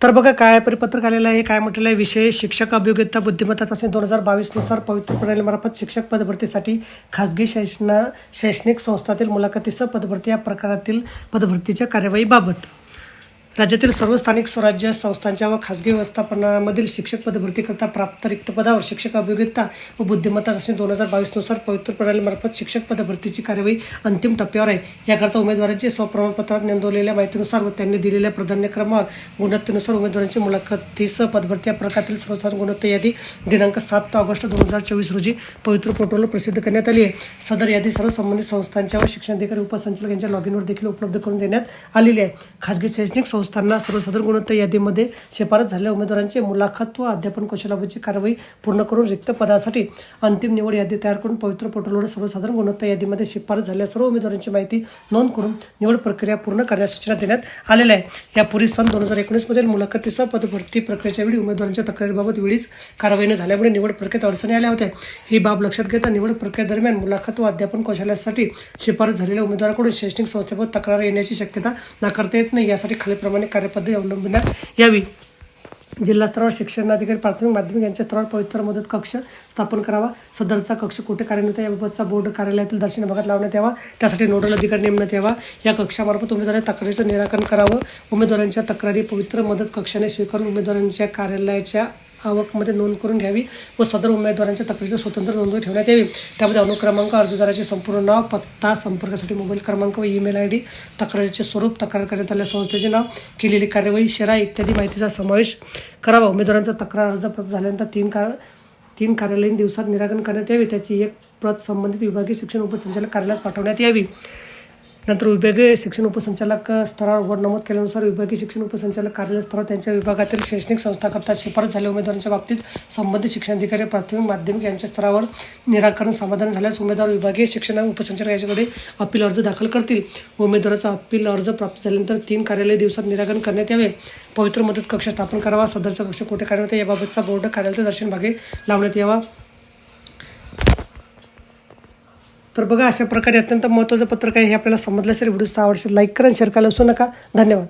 तर बघा काय परिपत्रक आलेलं आहे काय म्हटलेलं आहे विषय शिक्षक अभियोग्यता बुद्धिमत्ता चाचणी दोन हजार बावीसनुसार पवित्र प्रणालीमार्फत शिक्षक पदभरतीसाठी खाजगी शैक्षणा शैक्षणिक संस्थातील मुलाखतीसह पदभरती या प्रकारातील पदभरतीच्या कार्यवाहीबाबत. राज्यातील सर्व स्थानिक स्वराज्य संस्थांच्या व खाजगी व्यवस्थापनामधील शिक्षक पदभरतीकरता प्राप्त रिक्त पदावर शिक्षक अभियोग्यता व बुद्धिमत्ता चाचणी दोन हजार बावीसनुसार पवित्र प्रणालीमार्फत शिक्षक पदभरतीची कार्यवाही अंतिम टप्प्यावर आहे. याकरता उमेदवारांचे स्वप्रमाणपत्रात नोंदवलेल्या माहितीनुसार व त्यांनी दिलेल्या प्राधान्य क्रमांक गुणवत्तेनुसार उमेदवारांची मुलाखतीसह पदभरती या प्रकारातील सर्वसाधारण गुणवत्ता यादी दिनांक सात ऑगस्ट दोन हजार चोवीस रोजी पवित्र पोर्टलवर प्रसिद्ध करण्यात आली आहे. सदर यादी सर्व संबंधित संस्थांच्या व शिक्षणाधिकारी उपसंचालक यांच्या लॉगिनवर देखील उपलब्ध करून देण्यात आलेली आहे. खाजगी शैक्षणिक संस्थांना सर्वसाधारण गुणवत्ता यादीमध्ये शिफारस झालेल्या उमेदवारांची मुलाखत व अध्यापन कौशल्याबाबतची कारवाई पूर्ण करून रिक्त पदासाठी अंतिम निवड यादी तयार करून पवित्र पोर्टलवर सर्वसाधारण गुणवत्ता यादीमध्ये शिफारस झालेल्या सर्व उमेदवारांची माहिती नोंद करून निवड प्रक्रिया पूर्ण करण्यास सूचना देण्यात आलेल्या आहे यापूर्वी सन दोन हजार एकोणीसमधील मुलाखतीसह पदभरती प्रक्रियेच्या वेळी उमेदवारांच्या तक्रारीबाबत वेळीच कारवाई न झाल्यामुळे निवड प्रक्रियेत अडचणी आल्या होत्या. ही बाब लक्षात घेता निवड प्रक्रियेदरम्यान मुलाखत व अध्यापन कौशल्यासाठी शिफारस झालेल्या उमेदवाराकडून शैक्षणिक संस्थेबाबत तक्रार येण्याची शक्यता नाकारता येत नाही यासाठी खालीलप्रमाणे कार्यपद्धती अवलंबण्यात यावी जिल्हा स्तरावर शिक्षणाधिकारी प्राथमिक माध्यमिक यांच्या स्तरावर पवित्र मदत कक्ष स्थापन करावा. सदरचा कक्ष कुठे कार्यान्वित याबाबतचा बोर्ड कार्यालयातील दर्शन भागात लावण्यात यावा. त्यासाठी नोडल अधिकारी नेमण्यात यावा. या कक्षामार्फत उमेदवारांच्या तक्रारीचं निराकरण करावं. उमेदवारांच्या तक्रारी पवित्र मदत कक्षाने स्वीकारून उमेदवारांच्या कार्यालयाच्या आवकमध्ये नोंद करून घ्यावी व सदर उमेदवारांच्या तक्रारीची स्वतंत्र नोंदणी ठेवण्यात यावी. त्यामध्ये अनुक्रमांक अर्जदाराचे संपूर्ण नाव पत्ता संपर्कासाठी मोबाईल क्रमांक व ईमेल आय डी तक्रारीचे स्वरूप तक्रार करण्यात आलेल्या संस्थेचे नाव केलेली कार्यवाही शेरा इत्यादी माहितीचा समावेश करावा. उमेदवारांचा तक्रार अर्ज प्राप्त झाल्यानंतर तीन कार तीन कार्यालयीन दिवसात निराकरण करण्यात यावे. त्याची एक प्रत संबंधित विभागीय शिक्षण उपसंचालक कार्यालयास पाठवण्यात यावी. नंतर विभागीय शिक्षण उपसंचालक स्तरावर वर नमूद केल्यानुसार विभागीय शिक्षण उपसंचालक कार्यालय स्तरावर त्यांच्या विभागातील शैक्षणिक संस्थाकरता शिफारस झाल्या उमेदवारांच्या बाबतीत संबंधित शिक्षणाधिकारी प्राथमिक माध्यमिक यांच्या स्तरावर निराकरण समाधान झाल्यास उमेदवार विभागीय शिक्षण उपसंचालक याच्याकडे अपील अर्ज दाखल करतील. उमेदवाराचा अपील अर्ज प्राप्त झाल्यानंतर तीन कार्यालय दिवसात निराकरण करण्यात यावे. पवित्र मदत कक्ष स्थापन करावा. सदरचा कक्ष कुठे कार्यान्वित याबाबतचा बोर्ड कार्यालय दर्शन भागे लावण्यात यावा. तर बघा अशा प्रकारे अत्यंत महत्त्वाचं पत्रक आहे हे आपल्याला समजलं असेल व्हिडिओ आवडशील लाईक करा शेअर करायला विसरू नका. धन्यवाद.